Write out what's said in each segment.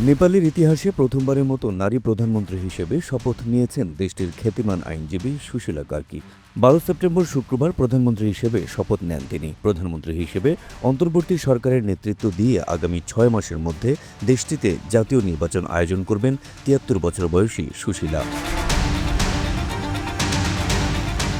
নেপালের ইতিহাসে প্রথমবারের মতো নারী প্রধানমন্ত্রী হিসেবে শপথ নিয়েছেন দেশটির খ্যাতিমান আইনজীবী সুশীলা কার্কি বারো সেপ্টেম্বর শুক্রবার প্রধানমন্ত্রী হিসেবে শপথ নেন তিনি। প্রধানমন্ত্রী হিসেবে অন্তর্বর্তী সরকারের নেতৃত্ব দিয়ে আগামী ছয় মাসের মধ্যে দেশটিতে জাতীয় নির্বাচন আয়োজন করবেন তিয়াত্তর বছর বয়সী সুশীলা।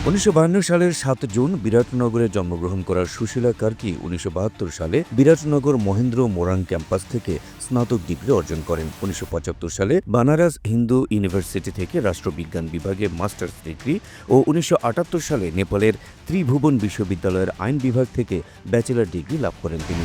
উনিশশো বায়ান্ন সালের সাত জুন বিরাটনগরে জন্মগ্রহণ করা সুশীলা কার্কি উনিশশো বাহাত্তর সালে বিরাটনগর মহেন্দ্র মোরাং ক্যাম্পাস থেকে স্নাতক ডিগ্রি অর্জন করেন। উনিশশো পঁচাত্তর সালে বানারস হিন্দু ইউনিভার্সিটি থেকে রাষ্ট্রবিজ্ঞান বিভাগে মাস্টার্স ডিগ্রি ও উনিশশো আটাত্তর সালে নেপালের ত্রিভুবন বিশ্ববিদ্যালয়ের আইন বিভাগ থেকে ব্যাচেলার ডিগ্রি লাভ করেন তিনি।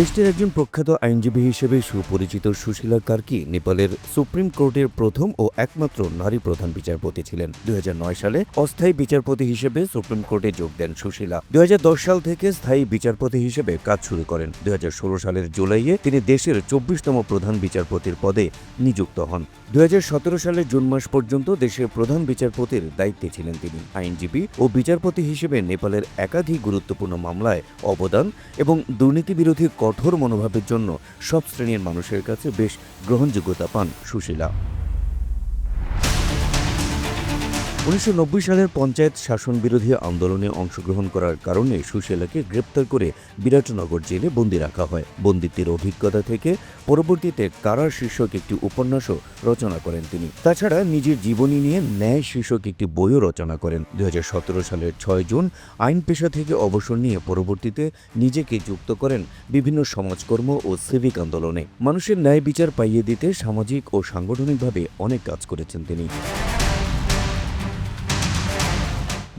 দেশটির একজন প্রখ্যাত আইনজীবী হিসেবে সুপরিচিত সুশীলা কার্কি নেপালের সুপ্রিম কোর্টের প্রথম ও একমাত্র নারী প্রধান বিচারপতি ছিলেন। দুই হাজার নয় সালে অস্থায়ী বিচারপতি হিসেবে সুপ্রিম কোর্টে যোগ দেন সুশীলা। দুই হাজার দশ সাল থেকে স্থায়ী বিচারপতি হিসেবে কাজ শুরু করেন। দুই হাজার ষোলো সালের জুলাইয়ে তিনি দেশের চব্বিশতম প্রধান বিচারপতির পদে নিযুক্ত হন। দুই হাজার সতেরো সালের জুন মাস পর্যন্ত দেশের প্রধান বিচারপতির দায়িত্বে ছিলেন তিনি। আইনজীবী ও বিচারপতি হিসেবে নেপালের একাধিক গুরুত্বপূর্ণ মামলায় অবদান এবং দুর্নীতি বিরোধী কঠোর মনোভাবের জন্য সব শ্রেণির মানুষের কাছে বেশ গ্রহণযোগ্যতা পান সুশীলা। উনিশশো নব্বই সালের পঞ্চায়েত শাসন বিরোধী আন্দোলনে অংশগ্রহণ করার কারণে সুশীলাকে গ্রেপ্তার করে বিরাটনগর জেলে বন্দি রাখা হয়। বন্দিত্বের অভিজ্ঞতা থেকে পরবর্তীতে কারার শীর্ষক একটি উপন্যাসও রচনা করেন তিনি। তাছাড়া নিজের জীবনী নিয়ে ন্যায় শীর্ষক একটি বইও রচনা করেন। দু হাজার সতেরো সালের ছয় জুন আইন পেশা থেকে অবসর নিয়ে পরবর্তীতে নিজেকে যুক্ত করেন বিভিন্ন সমাজকর্ম ও সিভিক আন্দোলনে। মানুষের ন্যায় বিচার পাইয়ে দিতে সামাজিক ও সাংগঠনিকভাবে অনেক কাজ করেছেন তিনি।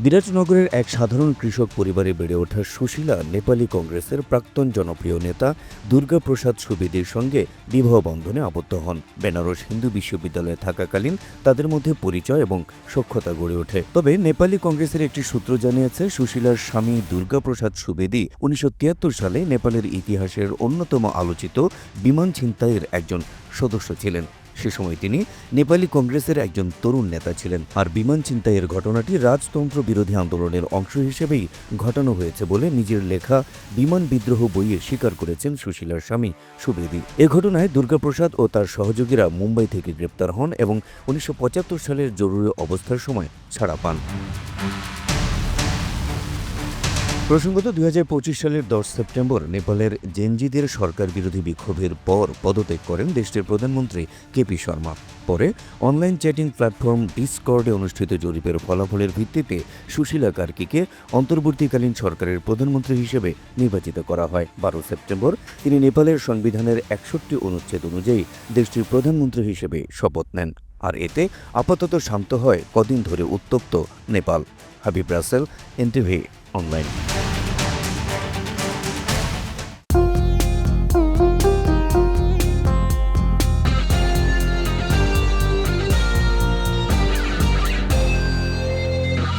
বিরাটনগরের এক সাধারণ কৃষক পরিবারে বেড়ে ওঠা সুশীলা নেপালি কংগ্রেসের প্রাক্তন জনপ্রিয় নেতা দুর্গাপ্রসাদ সুবেদীর সঙ্গে বিবাহ বন্ধনে আবদ্ধ হন। বেনারস হিন্দু বিশ্ববিদ্যালয়ে থাকাকালীন তাদের মধ্যে পরিচয় এবং সখ্যতা গড়ে ওঠে। তবে নেপালি কংগ্রেসের একটি সূত্র জানিয়েছে, সুশীলার স্বামী দুর্গাপ্রসাদ সুবেদী উনিশশো তিয়াত্তর সালে নেপালের ইতিহাসের অন্যতম আলোচিত বিমান ছিনতাইয়ের একজন সদস্য ছিলেন। সে সময় তিনি নেপালি কংগ্রেসের একজন তরুণ নেতা ছিলেন। আর বিমান ছিনতাইয়ের ঘটনাটি রাজতন্ত্র বিরোধী আন্দোলনের অংশ হিসেবেই ঘটানো হয়েছে বলে নিজের লেখা বিমান বিদ্রোহ বইয়ে স্বীকার করেছেন সুশীলার স্বামী সুবেদী। এ ঘটনায় দুর্গাপ্রসাদ ও তার সহযোগীরা মুম্বাই থেকে গ্রেপ্তার হন এবং উনিশশো পঁচাত্তর সালের জরুরি অবস্থার সময় ছাড়া পান। প্রসঙ্গত দুই হাজার পঁচিশ সালের দশ সেপ্টেম্বর নেপালের জেনজিদের সরকার বিরোধী বিক্ষোভের পর পদত্যাগ করেন দেশটির প্রধানমন্ত্রী কেপি শর্মা। পরে অনলাইন চ্যাটিং প্ল্যাটফর্ম ডিসকর্ডে অনুষ্ঠিত জরিপের ফলাফলের ভিত্তিতে সুশীলা কার্কিকে অন্তর্বর্তীকালীন সরকারের প্রধানমন্ত্রী হিসেবে নির্বাচিত করা হয়। বারো সেপ্টেম্বর তিনি নেপালের সংবিধানের একষট্টি অনুচ্ছেদ অনুযায়ী দেশটির প্রধানমন্ত্রী হিসেবে শপথ নেন। আর এতে আপাতত শান্ত হয় কদিন ধরে উত্তপ্ত Nepal. Habib Russell, NTV online